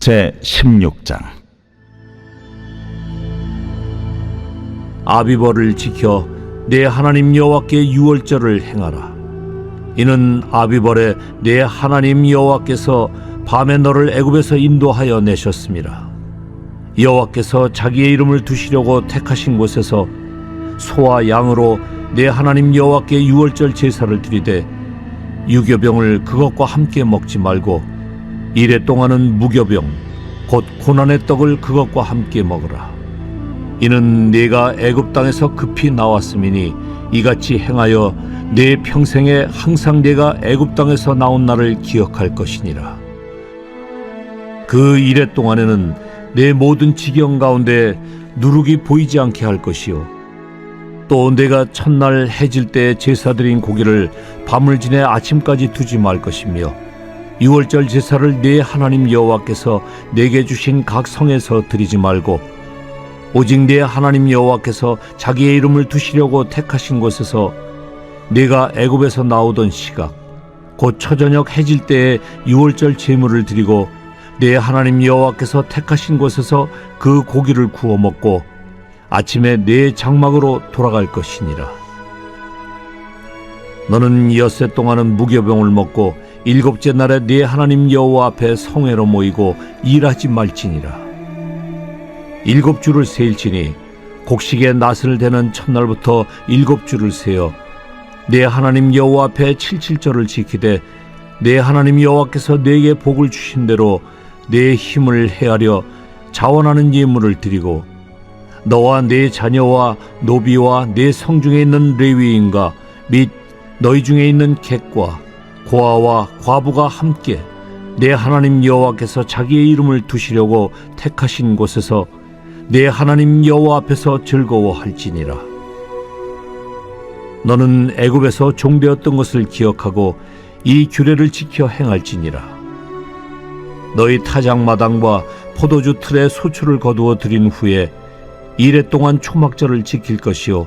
제 16장 아비벌을 지켜 내 하나님 여호와께 유월절을 행하라. 이는 아비벌에 내 하나님 여호와께서 밤에 너를 애굽에서 인도하여 내셨습니다. 여호와께서 자기의 이름을 두시려고 택하신 곳에서 소와 양으로 내 하나님 여호와께 유월절 제사를 드리되 유교병을 그것과 함께 먹지 말고 이래 동안은 무교병 곧 고난의 떡을 그것과 함께 먹으라. 이는 네가 애굽 땅에서 급히 나왔음이니 이같이 행하여 내 평생에 항상 네가 애굽 땅에서 나온 날을 기억할 것이니라. 그 이래 동안에는 내 모든 지경 가운데 누룩이 보이지 않게 할 것이요. 또 내가 첫날 해질 때 제사 드린 고기를 밤을 지내 아침까지 두지 말 것이며 유월절 제사를 내 하나님 여호와께서 내게 주신 각 성에서 드리지 말고 오직 내 하나님 여호와께서 자기의 이름을 두시려고 택하신 곳에서 내가 애굽에서 나오던 시각 곧 초저녁 해질 때에 유월절 제물을 드리고 내 하나님 여호와께서 택하신 곳에서 그 고기를 구워 먹고 아침에 내 장막으로 돌아갈 것이니라. 너는 엿새 동안은 무교병을 먹고 일곱째 날에 네 하나님 여호와 앞에 성회로 모이고 일하지 말지니라. 일곱 주를 세일지니 곡식의 낫을 대는 첫날부터 일곱 주를 세어 내 하나님 여호와 앞에 칠칠절을 지키되 내 하나님 여호와께서 내게 복을 주신 대로 내 힘을 헤아려 자원하는 예물을 드리고 너와 내 자녀와 노비와 내 성중에 있는 레위인과 및 너희 중에 있는 객과 고아와 과부가 함께 내 하나님 여호와께서 자기의 이름을 두시려고 택하신 곳에서 내 하나님 여호와 앞에서 즐거워할지니라. 너는 애굽에서 종되었던 것을 기억하고 이 규례를 지켜 행할지니라. 너희 타작 마당과 포도주 틀에 소출을 거두어 들인 후에 이래 동안 초막절을 지킬 것이요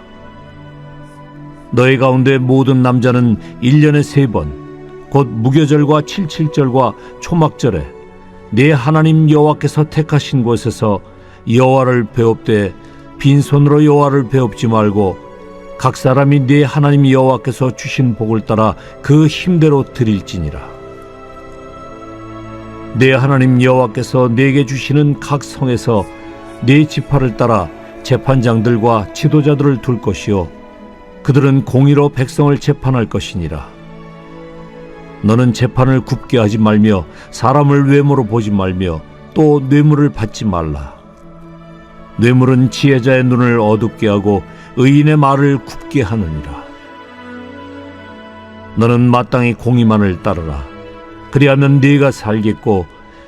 너희 가운데 모든 남자는 일년에 세 번 곧 무교절과 칠칠절과 초막절에 내 하나님 여호와께서 택하신 곳에서 여호와를 배웁되 빈손으로 여호와를 배웁지 말고 각 사람이 네 하나님 여호와께서 주신 복을 따라 그 힘대로 드릴지니라. 내 하나님 여호와께서 내게 주시는 각 성에서 네 지파를 따라 재판장들과 지도자들을 둘 것이요 그들은 공의로 백성을 재판할 것이니라. 너는 재판을 굽게 하지 말며 사람을 외모로 보지 말며 또 뇌물을 받지 말라. 뇌물은 지혜자의 눈을 어둡게 하고 의인의 말을 굽게 하느니라. 너는 마땅히 공의만을 따르라. 그리하면 네가 살겠고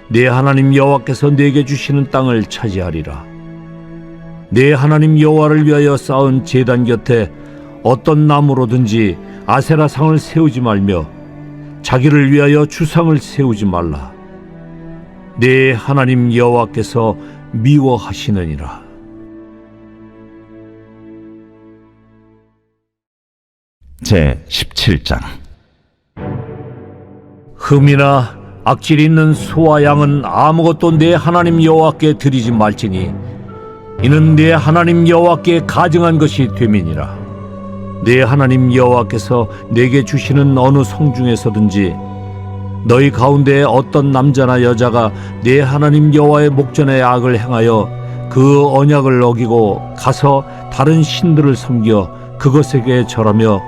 네 하나님 여호와께서 네게 주시는 땅을 차지하리라. 네 하나님 여호와를 위하여 쌓은 제단 곁에 어떤 나무로든지 아세라 상을 세우지 말며 자기를 위하여 주상을 세우지 말라. 네 하나님 여호와께서 미워하시느니라. 제 17장 흠이나 악질 있는 소와 양은 아무것도 내 하나님 여호와께 드리지 말지니 이는 내 하나님 여호와께 가증한 것이 됨이니라 내 하나님 여호와께서 내게 주시는 어느 성 중에서든지 너희 가운데 어떤 남자나 여자가 내 하나님 여호와의 목전에 악을 행하여 그 언약을 어기고 가서 다른 신들을 섬겨 그것에게 절하며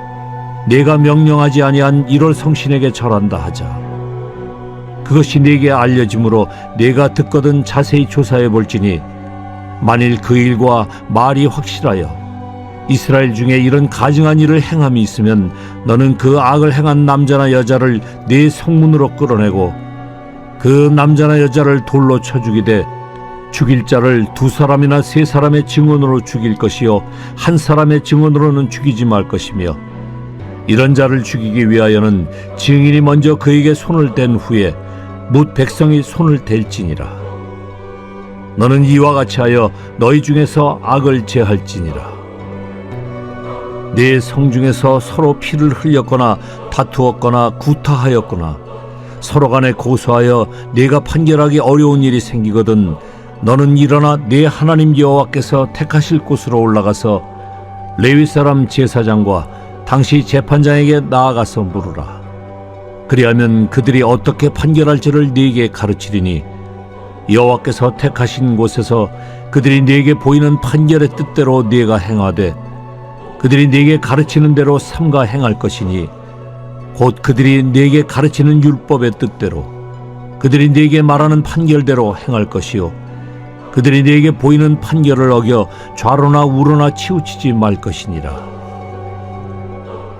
내가 명령하지 아니한 이럴 성신에게 절한다 하자. 그것이 네게 알려짐으로 내가 듣거든 자세히 조사해 볼지니 만일 그 일과 말이 확실하여 이스라엘 중에 이런 가증한 일을 행함이 있으면 너는 그 악을 행한 남자나 여자를 네 성문으로 끌어내고 그 남자나 여자를 돌로 쳐 죽이되 죽일 자를 두 사람이나 세 사람의 증언으로 죽일 것이요 한 사람의 증언으로는 죽이지 말 것이며 이런 자를 죽이기 위하여는 증인이 먼저 그에게 손을 댄 후에 뭇 백성이 손을 댈지니라. 너는 이와 같이 하여 너희 중에서 악을 제할지니라 네 성중에서 서로 피를 흘렸거나 다투었거나 구타하였거나 서로 간에 고소하여 네가 판결하기 어려운 일이 생기거든 너는 일어나 네 하나님 여호와께서 택하실 곳으로 올라가서 레위 사람 제사장과 당시 재판장에게 나아가서 물으라. 그리하면 그들이 어떻게 판결할지를 네게 가르치리니 여호와께서 택하신 곳에서 그들이 네게 보이는 판결의 뜻대로 네가 행하되 그들이 네게 가르치는 대로 삼가 행할 것이니 곧 그들이 네게 가르치는 율법의 뜻대로 그들이 네게 말하는 판결대로 행할 것이요 그들이 네게 보이는 판결을 어겨 좌로나 우로나 치우치지 말 것이니라.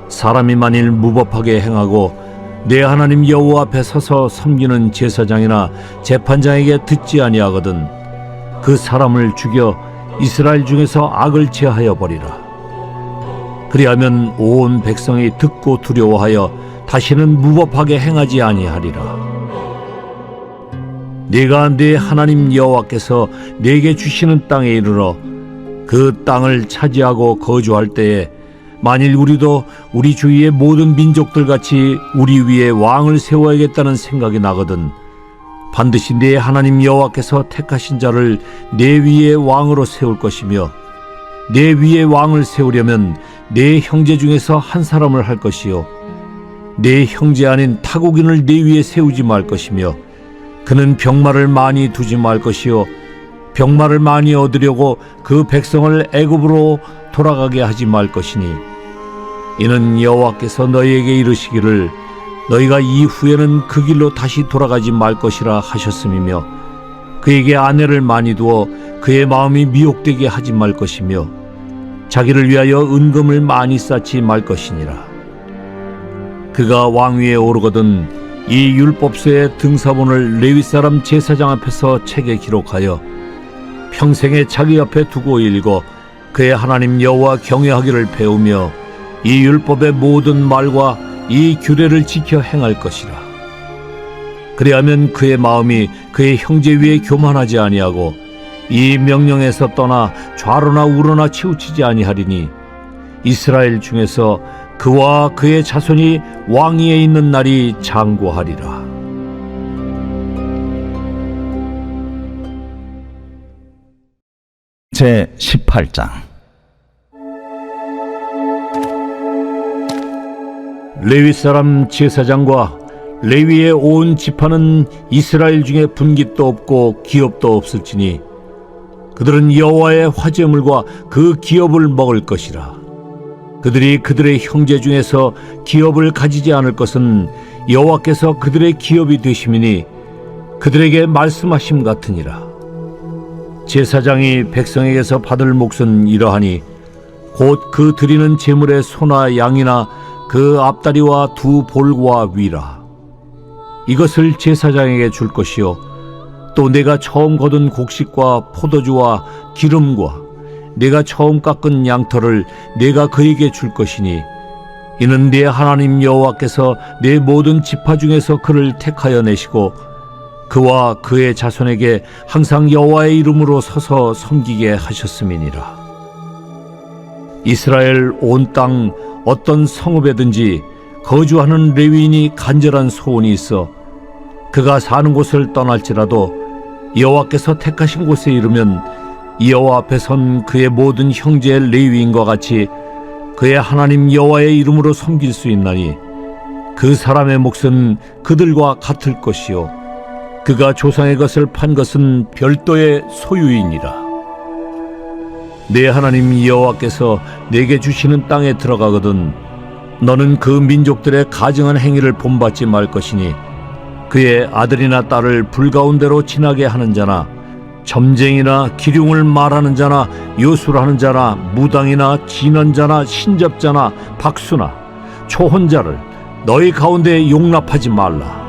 사람이 만일 무법하게 행하고 내 하나님 여호와 앞에 서서 섬기는 제사장이나 재판장에게 듣지 아니하거든 그 사람을 죽여 이스라엘 중에서 악을 제하여 버리라 그리하면 온 백성이 듣고 두려워하여 다시는 무법하게 행하지 아니하리라. 네가 네 하나님 여호와께서 네게 주시는 땅에 이르러 그 땅을 차지하고 거주할 때에 만일 우리도 우리 주위의 모든 민족들 같이 우리 위에 왕을 세워야겠다는 생각이 나거든 반드시 네 하나님 여호와께서 택하신 자를 네 위에 왕으로 세울 것이며 내 위에 왕을 세우려면 내 형제 중에서 한 사람을 할 것이요. 내 형제 아닌 타국인을 내 위에 세우지 말 것이며 그는 병마를 많이 두지 말 것이요. 병마를 많이 얻으려고 그 백성을 애굽으로 돌아가게 하지 말 것이니 이는 여호와께서 너희에게 이르시기를 너희가 이후에는 그 길로 다시 돌아가지 말 것이라 하셨음이며 그에게 아내를 많이 두어 그의 마음이 미혹되게 하지 말 것이며 자기를 위하여 은금을 많이 쌓지 말 것이니라 그가 왕위에 오르거든 이 율법서의 등사본을 레위 사람 제사장 앞에서 책에 기록하여 평생에 자기 옆에 두고 읽어 그의 하나님 여호와 경외하기를 배우며 이 율법의 모든 말과 이 규례를 지켜 행할 것이라. 그리하면 그의 마음이 그의 형제 위에 교만하지 아니하고 이 명령에서 떠나 좌로나 우로나 치우치지 아니하리니 이스라엘 중에서 그와 그의 자손이 왕위에 있는 날이 장구하리라. 제 18장 레위 사람 제사장과 레위의 온 지파는 이스라엘 중에 분깃도 없고 기업도 없을지니 그들은 여호와의 화제물과 그 기업을 먹을 것이라. 그들이 그들의 형제 중에서 기업을 가지지 않을 것은 여호와께서 그들의 기업이 되심이니 그들에게 말씀하심 같으니라. 제사장이 백성에게서 받을 몫은 이러하니 곧 그 드리는 제물의 소나 양이나 그 앞다리와 두 볼과 위라. 이것을 제사장에게 줄 것이요 또 내가 처음 거둔 곡식과 포도주와 기름과 내가 처음 깎은 양털을 내가 그에게 줄 것이니 이는 내 하나님 여호와께서 내 모든 지파 중에서 그를 택하여 내시고 그와 그의 자손에게 항상 여호와의 이름으로 서서 섬기게 하셨음이니라. 이스라엘 온 땅 어떤 성읍에든지 거주하는 레위인이 간절한 소원이 있어 그가 사는 곳을 떠날지라도 여호와께서 택하신 곳에 이르면 여호와 앞에 선 그의 모든 형제 레위인과 같이 그의 하나님 여호와의 이름으로 섬길 수 있나니 그 사람의 몫은 그들과 같을 것이요 그가 조상의 것을 판 것은 별도의 소유이니라. 내 하나님 여호와께서 내게 주시는 땅에 들어가거든 너는 그 민족들의 가증한 행위를 본받지 말 것이니 그의 아들이나 딸을 불가운데로 지나게 하는 자나 점쟁이나 기륭을 말하는 자나 요술하는 자나 무당이나 진언자나 신접자나 박수나 초혼자를 너희 가운데 용납하지 말라.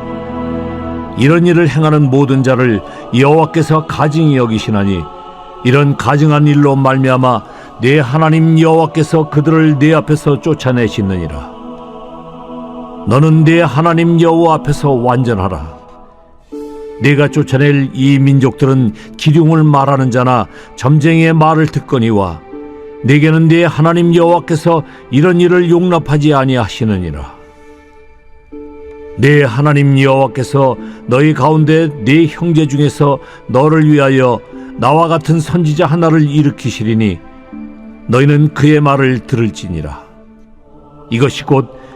이런 일을 행하는 모든 자를 여호와께서 가증히 여기시나니 이런 가증한 일로 말미암아 내 하나님 여호와께서 그들을 내 앞에서 쫓아내시느니라 너는 내 하나님 여호와 앞에서 완전하라. 네가 쫓아낼 이 민족들은 기륭을 말하는 자나 점쟁이의 말을 듣거니와 내게는 네 하나님 여호와께서 이런 일을 용납하지 아니하시느니라. 네 하나님 여호와께서 너희 가운데 네 형제 중에서 너를 위하여 나와 같은 선지자 하나를 일으키시리니 너희는 그의 말을 들을지니라. 이것이 곧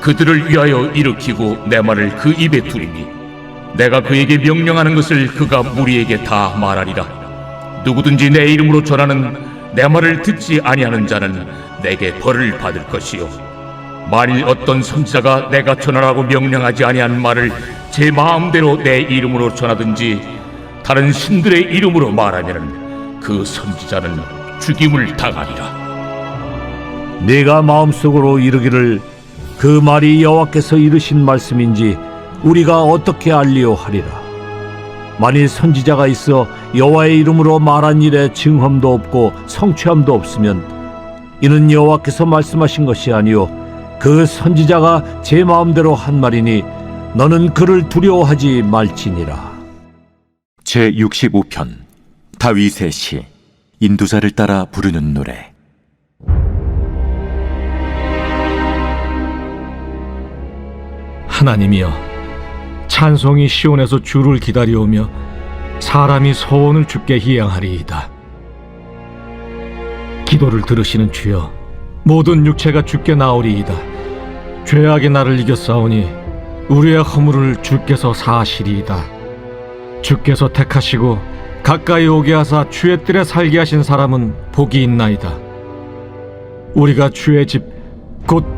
그들을 위하여 일으키고 내 말을 그 입에 두리니 내가 그에게 명령하는 것을 그가 무리에게 다 말하리라. 누구든지 내 이름으로 전하는 내 말을 듣지 아니하는 자는 내게 벌을 받을 것이요. 만일 어떤 선지자가 내가 전하라고 명령하지 아니한 말을 제 마음대로 내 이름으로 전하든지 다른 신들의 이름으로 말하면은 그 선지자는 죽임을 당하리라. 네가 마음속으로 이르기를 그 말이 여호와께서 이르신 말씀인지 우리가 어떻게 알리오 하리라. 만일 선지자가 있어 여호와의 이름으로 말한 일에 증험도 없고 성취함도 없으면 이는 여호와께서 말씀하신 것이 아니요 그 선지자가 제 마음대로 한 말이니 너는 그를 두려워하지 말지니라. 제 65편 다윗의 시 인도자를 따라 부르는 노래 하나님이여 찬송이 시온에서 주를 기다려오며 사람이 소원을 주께 희양하리이다. 기도를 들으시는 주여 모든 육체가 주께 나오리이다. 죄악의 나를 이겼사오니 우리의 허물을 주께서 사하시리이다. 주께서 택하시고 가까이 오게 하사 주의 뜰에 살게 하신 사람은 복이 있나이다. 우리가 주의 집곧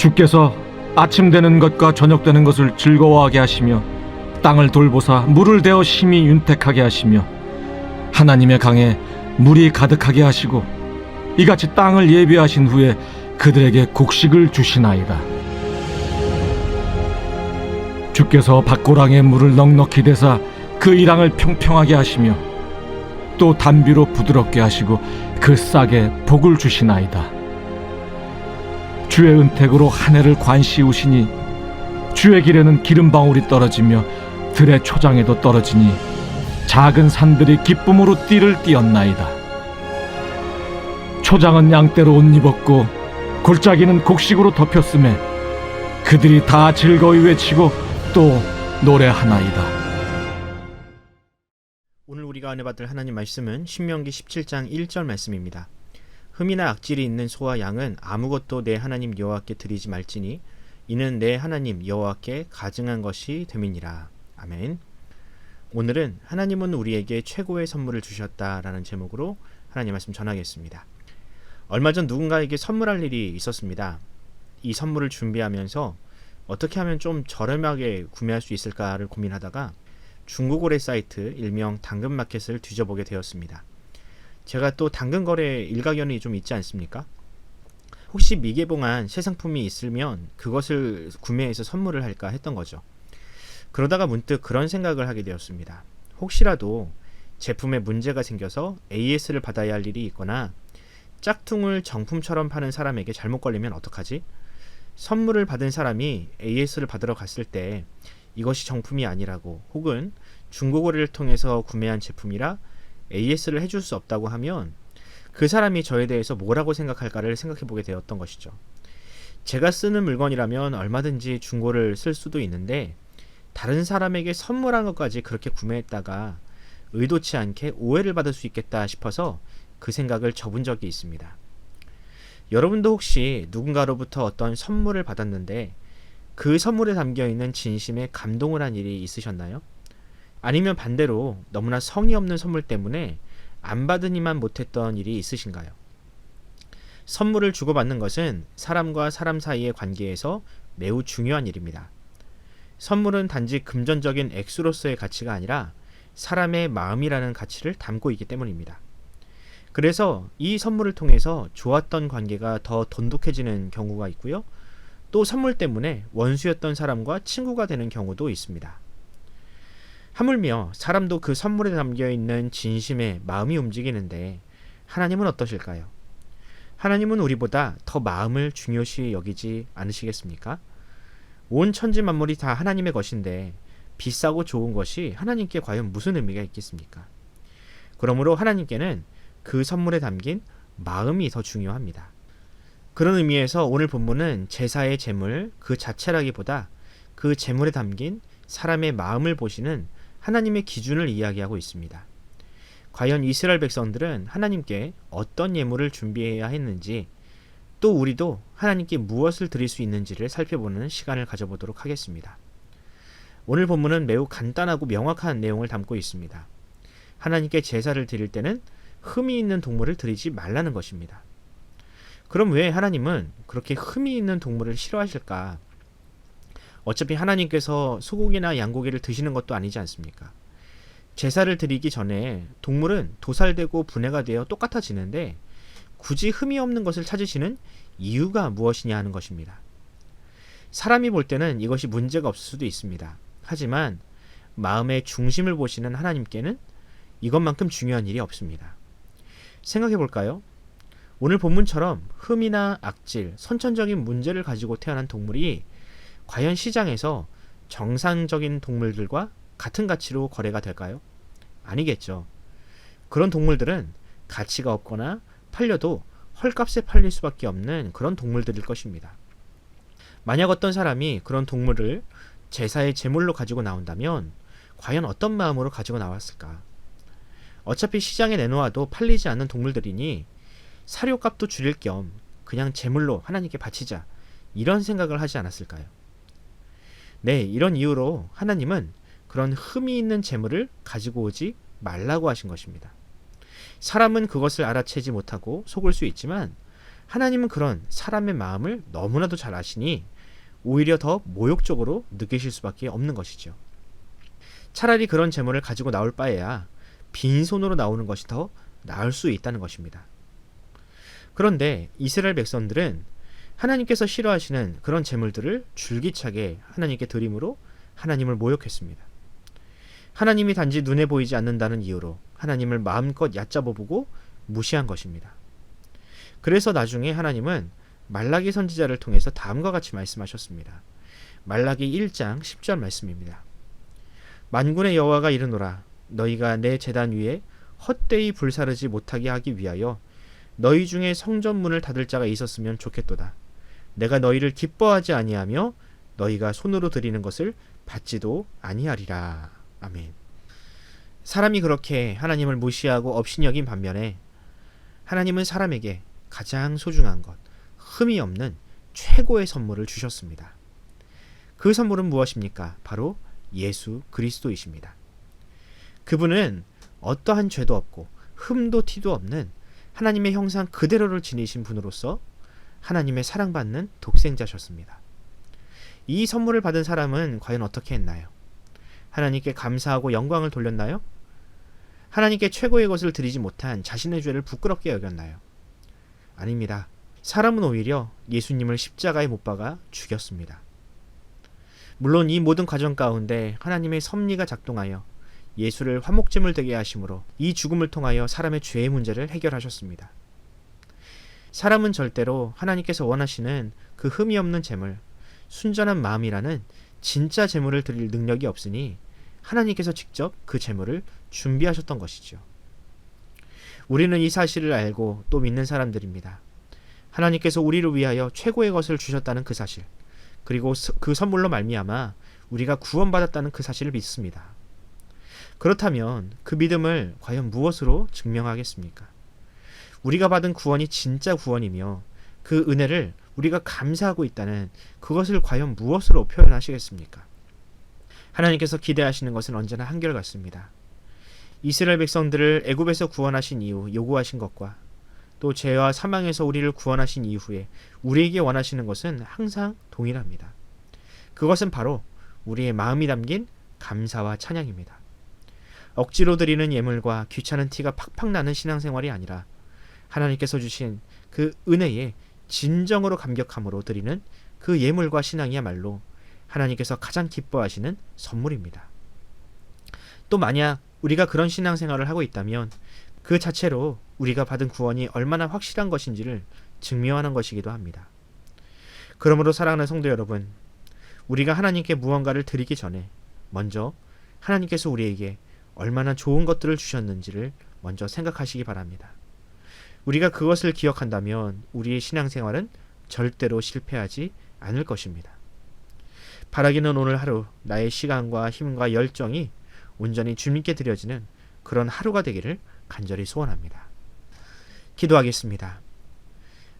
주께서 아침 되는 것과 저녁 되는 것을 즐거워하게 하시며 땅을 돌보사 물을 대어 심히 윤택하게 하시며 하나님의 강에 물이 가득하게 하시고 이같이 땅을 예비하신 후에 그들에게 곡식을 주시나이다. 주께서 밭고랑에 물을 넉넉히 대사 그 이랑을 평평하게 하시며 또 단비로 부드럽게 하시고 그 싹에 복을 주시나이다. 주의 은택으로 한 해를 관시우시니 주의 길에는 기름 방울이 떨어지며 들의 초장에도 떨어지니 작은 산들이 기쁨으로 띠를 띠었나이다. 초장은 양떼로 옷 입었고 골짜기는 곡식으로 덮였음에 그들이 다 즐거이 외치고 또 노래하나이다. 오늘 우리가 은혜 받을 하나님 말씀은 신명기 17장 1절 말씀입니다. 흠이나 악질이 있는 소와 양은 아무것도 내 하나님 여호와께 드리지 말지니 이는 내 하나님 여호와께 가증한 것이 됨이니라. 아멘. 오늘은 하나님은 우리에게 최고의 선물을 주셨다라는 제목으로 하나님 말씀 전하겠습니다. 얼마 전 누군가에게 선물할 일이 있었습니다. 이 선물을 준비하면서 어떻게 하면 좀 저렴하게 구매할 수 있을까를 고민하다가 중고거래 사이트 일명 당근마켓을 뒤져보게 되었습니다. 제가 또 당근 거래 일가견이 좀 있지 않습니까? 혹시 미개봉한 새 상품이 있으면 그것을 구매해서 선물을 할까 했던 거죠. 그러다가 문득 그런 생각을 하게 되었습니다. 혹시라도 제품에 문제가 생겨서 AS를 받아야 할 일이 있거나 짝퉁을 정품처럼 파는 사람에게 잘못 걸리면 어떡하지? 선물을 받은 사람이 AS를 받으러 갔을 때 이것이 정품이 아니라고 혹은 중고거래를 통해서 구매한 제품이라 AS를 해줄 수 없다고 하면 그 사람이 저에 대해서 뭐라고 생각할까를 생각해 보게 되었던 것이죠. 제가 쓰는 물건이라면 얼마든지 중고를 쓸 수도 있는데 다른 사람에게 선물한 것까지 그렇게 구매했다가 의도치 않게 오해를 받을 수 있겠다 싶어서 그 생각을 접은 적이 있습니다. 여러분도 혹시 누군가로부터 어떤 선물을 받았는데 그 선물에 담겨 있는 진심에 감동을 한 일이 있으셨나요? 아니면 반대로 너무나 성의 없는 선물 때문에 안 받으니만 못했던 일이 있으신가요? 선물을 주고받는 것은 사람과 사람 사이의 관계에서 매우 중요한 일입니다. 선물은 단지 금전적인 액수로서의 가치가 아니라 사람의 마음이라는 가치를 담고 있기 때문입니다. 그래서 이 선물을 통해서 좋았던 관계가 더 돈독해지는 경우가 있고요. 또 선물 때문에 원수였던 사람과 친구가 되는 경우도 있습니다. 하물며 사람도 그 선물에 담겨 있는 진심의 마음이 움직이는데 하나님은 어떠실까요? 하나님은 우리보다 더 마음을 중요시 여기지 않으시겠습니까? 온 천지 만물이 다 하나님의 것인데 비싸고 좋은 것이 하나님께 과연 무슨 의미가 있겠습니까? 그러므로 하나님께는 그 선물에 담긴 마음이 더 중요합니다. 그런 의미에서 오늘 본문은 제사의 제물 그 자체라기보다 그 제물에 담긴 사람의 마음을 보시는 하나님의 기준을 이야기하고 있습니다. 과연 이스라엘 백성들은 하나님께 어떤 예물을 준비해야 했는지 또 우리도 하나님께 무엇을 드릴 수 있는지를 살펴보는 시간을 가져보도록 하겠습니다. 오늘 본문은 매우 간단하고 명확한 내용을 담고 있습니다. 하나님께 제사를 드릴 때는 흠이 있는 동물을 드리지 말라는 것입니다. 그럼 왜 하나님은 그렇게 흠이 있는 동물을 싫어하실까? 어차피 하나님께서 소고기나 양고기를 드시는 것도 아니지 않습니까? 제사를 드리기 전에 동물은 도살되고 분해가 되어 똑같아지는데 굳이 흠이 없는 것을 찾으시는 이유가 무엇이냐 하는 것입니다. 사람이 볼 때는 이것이 문제가 없을 수도 있습니다. 하지만 마음의 중심을 보시는 하나님께는 이것만큼 중요한 일이 없습니다. 생각해 볼까요? 오늘 본문처럼 흠이나 악질, 선천적인 문제를 가지고 태어난 동물이 과연 시장에서 정상적인 동물들과 같은 가치로 거래가 될까요? 아니겠죠. 그런 동물들은 가치가 없거나 팔려도 헐값에 팔릴 수밖에 없는 그런 동물들일 것입니다. 만약 어떤 사람이 그런 동물을 제사의 제물로 가지고 나온다면 과연 어떤 마음으로 가지고 나왔을까? 어차피 시장에 내놓아도 팔리지 않는 동물들이니 사료값도 줄일 겸 그냥 제물로 하나님께 바치자 이런 생각을 하지 않았을까요? 네, 이런 이유로 하나님은 그런 흠이 있는 재물을 가지고 오지 말라고 하신 것입니다. 사람은 그것을 알아채지 못하고 속을 수 있지만 하나님은 그런 사람의 마음을 너무나도 잘 아시니 오히려 더 모욕적으로 느끼실 수밖에 없는 것이죠. 차라리 그런 재물을 가지고 나올 바에야 빈손으로 나오는 것이 더 나을 수 있다는 것입니다. 그런데 이스라엘 백성들은 하나님께서 싫어하시는 그런 재물들을 줄기차게 하나님께 드림으로 하나님을 모욕했습니다. 하나님이 단지 눈에 보이지 않는다는 이유로 하나님을 마음껏 얕잡아보고 무시한 것입니다. 그래서 나중에 하나님은 말라기 선지자를 통해서 다음과 같이 말씀하셨습니다. 말라기 1장 10절 말씀입니다. 만군의 여호와가 이르노라 너희가 내 제단 위에 헛되이 불사르지 못하게 하기 위하여 너희 중에 성전문을 닫을 자가 있었으면 좋겠도다. 내가 너희를 기뻐하지 아니하며 너희가 손으로 드리는 것을 받지도 아니하리라. 아멘. 사람이 그렇게 하나님을 무시하고 업신여긴 반면에 하나님은 사람에게 가장 소중한 것, 흠이 없는 최고의 선물을 주셨습니다. 그 선물은 무엇입니까? 바로 예수 그리스도이십니다. 그분은 어떠한 죄도 없고 흠도 티도 없는 하나님의 형상 그대로를 지니신 분으로서 하나님의 사랑받는 독생자셨습니다. 이 선물을 받은 사람은 과연 어떻게 했나요? 하나님께 감사하고 영광을 돌렸나요? 하나님께 최고의 것을 드리지 못한 자신의 죄를 부끄럽게 여겼나요? 아닙니다. 사람은 오히려 예수님을 십자가에 못 박아 죽였습니다. 물론 이 모든 과정 가운데 하나님의 섭리가 작동하여 예수를 화목제물 되게 하심으로 이 죽음을 통하여 사람의 죄의 문제를 해결하셨습니다. 사람은 절대로 하나님께서 원하시는 그 흠이 없는 재물, 순전한 마음이라는 진짜 재물을 드릴 능력이 없으니 하나님께서 직접 그 재물을 준비하셨던 것이죠. 우리는 이 사실을 알고 또 믿는 사람들입니다. 하나님께서 우리를 위하여 최고의 것을 주셨다는 그 사실, 그리고 서- 그 선물로 말미암아 우리가 구원받았다는 그 사실을 믿습니다. 그렇다면 그 믿음을 과연 무엇으로 증명하겠습니까? 우리가 받은 구원이 진짜 구원이며 그 은혜를 우리가 감사하고 있다는 그것을 과연 무엇으로 표현하시겠습니까? 하나님께서 기대하시는 것은 언제나 한결 같습니다. 이스라엘 백성들을 애굽에서 구원하신 이후 요구하신 것과 또 죄와 사망에서 우리를 구원하신 이후에 우리에게 원하시는 것은 항상 동일합니다. 그것은 바로 우리의 마음이 담긴 감사와 찬양입니다. 억지로 드리는 예물과 귀찮은 티가 팍팍 나는 신앙생활이 아니라 하나님께서 주신 그 은혜에 진정으로 감격함으로 드리는 그 예물과 신앙이야말로 하나님께서 가장 기뻐하시는 선물입니다. 또 만약 우리가 그런 신앙생활을 하고 있다면 그 자체로 우리가 받은 구원이 얼마나 확실한 것인지를 증명하는 것이기도 합니다. 그러므로 사랑하는 성도 여러분, 우리가 하나님께 무언가를 드리기 전에 먼저 하나님께서 우리에게 얼마나 좋은 것들을 주셨는지를 먼저 생각하시기 바랍니다. 우리가 그것을 기억한다면 우리의 신앙생활은 절대로 실패하지 않을 것입니다. 바라기는 오늘 하루 나의 시간과 힘과 열정이 온전히 주님께 드려지는 그런 하루가 되기를 간절히 소원합니다. 기도하겠습니다.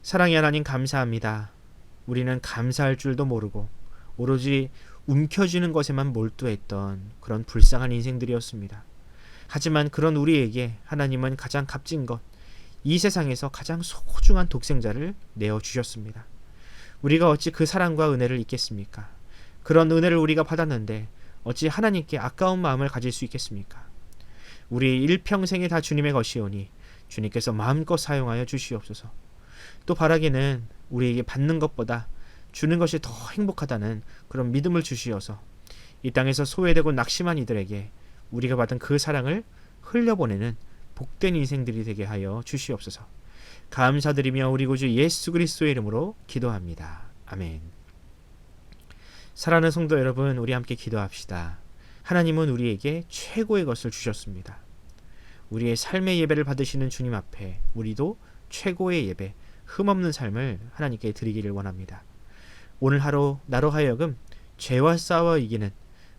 사랑의 하나님 감사합니다. 우리는 감사할 줄도 모르고 오로지 움켜쥐는 것에만 몰두했던 그런 불쌍한 인생들이었습니다. 하지만 그런 우리에게 하나님은 가장 값진 것, 이 세상에서 가장 소중한 독생자를 내어 주셨습니다. 우리가 어찌 그 사랑과 은혜를 잊겠습니까? 그런 은혜를 우리가 받았는데 어찌 하나님께 아까운 마음을 가질 수 있겠습니까? 우리 일평생이 다 주님의 것이오니 주님께서 마음껏 사용하여 주시옵소서. 또 바라기는 우리에게 받는 것보다 주는 것이 더 행복하다는 그런 믿음을 주시어서 이 땅에서 소외되고 낙심한 이들에게 우리가 받은 그 사랑을 흘려보내는 복된 인생들이 되게 하여 주시옵소서. 감사드리며 우리 구주 예수 그리스도의 이름으로 기도합니다. 아멘. 사랑하는 성도 여러분, 우리 함께 기도합시다. 하나님은 우리에게 최고의 것을 주셨습니다. 우리의 삶의 예배를 받으시는 주님 앞에 우리도 최고의 예배, 흠없는 삶을 하나님께 드리기를 원합니다. 오늘 하루 나로 하여금 죄와 싸워 이기는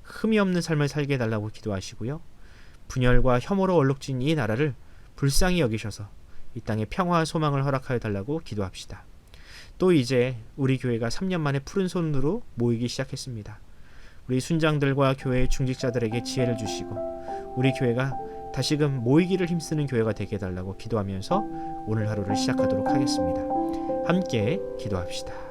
흠이 없는 삶을 살게 해달라고 기도하시고요. 분열과 혐오로 얼룩진 이 나라를 불쌍히 여기셔서 이 땅에 평화와 소망을 허락하여 달라고 기도합시다. 또 이제 우리 교회가 3년 만에 푸른 손으로 모이기 시작했습니다. 우리 순장들과 교회의 중직자들에게 지혜를 주시고 우리 교회가 다시금 모이기를 힘쓰는 교회가 되게 해달라고 기도하면서 오늘 하루를 시작하도록 하겠습니다. 함께 기도합시다.